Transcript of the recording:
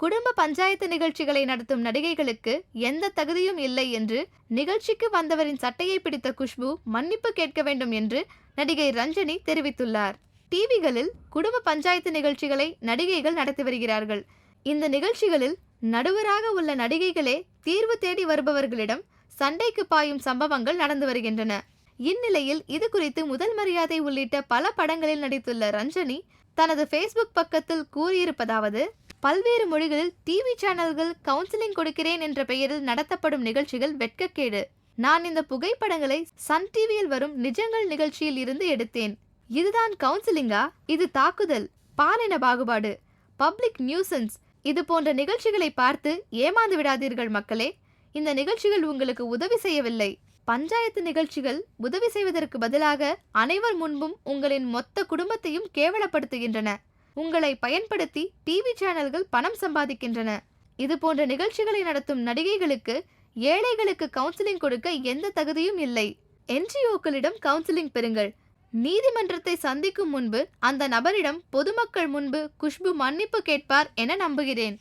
குடும்ப பஞ்சாயத்து நிகழ்ச்சிகளை நடத்தும் நடிகைகளுக்கு எந்த தகுதியும் இல்லை என்று நிகழ்ச்சிக்கு வந்தவரின் சட்டையை பிடித்த குஷ்பு மன்னிப்பு கேட்க வேண்டும் என்று நடிகை ரஞ்சனி தெரிவித்துள்ளார். டிவிகளில் குடும்ப பஞ்சாயத்து நிகழ்ச்சிகளை நடிகைகள் நடத்தி வருகிறார்கள். இந்த நிகழ்ச்சிகளில் நடுவராக உள்ள நடிகைகளே தீர்வு தேடி வருபவர்களிடம் சண்டைக்கு பாயும் சம்பவங்கள் நடந்து வருகின்றன. இந்நிலையில் இது குறித்து முதல் மரியாதை உள்ளிட்ட பல படங்களில் நடித்துள்ள ரஞ்சனி தனது ஃபேஸ்புக் பக்கத்தில் கூறியிருப்பதாவது பல்வேறு மொழிகளில் டிவி சேனல்கள் கவுன்சிலிங் கொடுக்கிறேன் என்ற பெயரில் நடத்தப்படும் நிகழ்ச்சிகள் வெட்கக்கேடு. நான் இந்த புகைப்படங்களை சன் டிவியில் வரும் நிஜங்கள் நிகழ்ச்சியில் இருந்து எடுத்தேன். இதுதான் கவுன்சிலிங்கா இது தாக்குதல். பாலின பாகுபாடு. பப்ளிக் நியூசன்ஸ் இது போன்ற நிகழ்ச்சிகளை பார்த்து ஏமாந்து விடாதீர்கள் மக்களே. இந்த நிகழ்ச்சிகள் உங்களுக்கு உதவி செய்யவில்லை. பஞ்சாயத்து நிகழ்ச்சிகள் உதவி செய்வதற்கு பதிலாக அனைவர் முன்பும் உங்களின் மொத்த குடும்பத்தையும் கேவலப்படுத்துகின்றன. உங்களை பயன்படுத்தி டிவி சேனல்கள் பணம் சம்பாதிக்கின்றன. இது போன்ற நிகழ்ச்சிகளை நடத்தும் நடிகைகளுக்கு ஏழைகளுக்கு கவுன்சிலிங் கொடுக்க எந்த தகுதியும் இல்லை. என்ஜிஓக்களிடம் கவுன்சிலிங் பெறுங்கள். நீதிமன்றத்தை சந்திக்கும் முன்பு அந்த நபரிடம் பொதுமக்கள் முன்பு குஷ்பு மன்னிப்பு கேட்பார் என நம்புகிறேன்.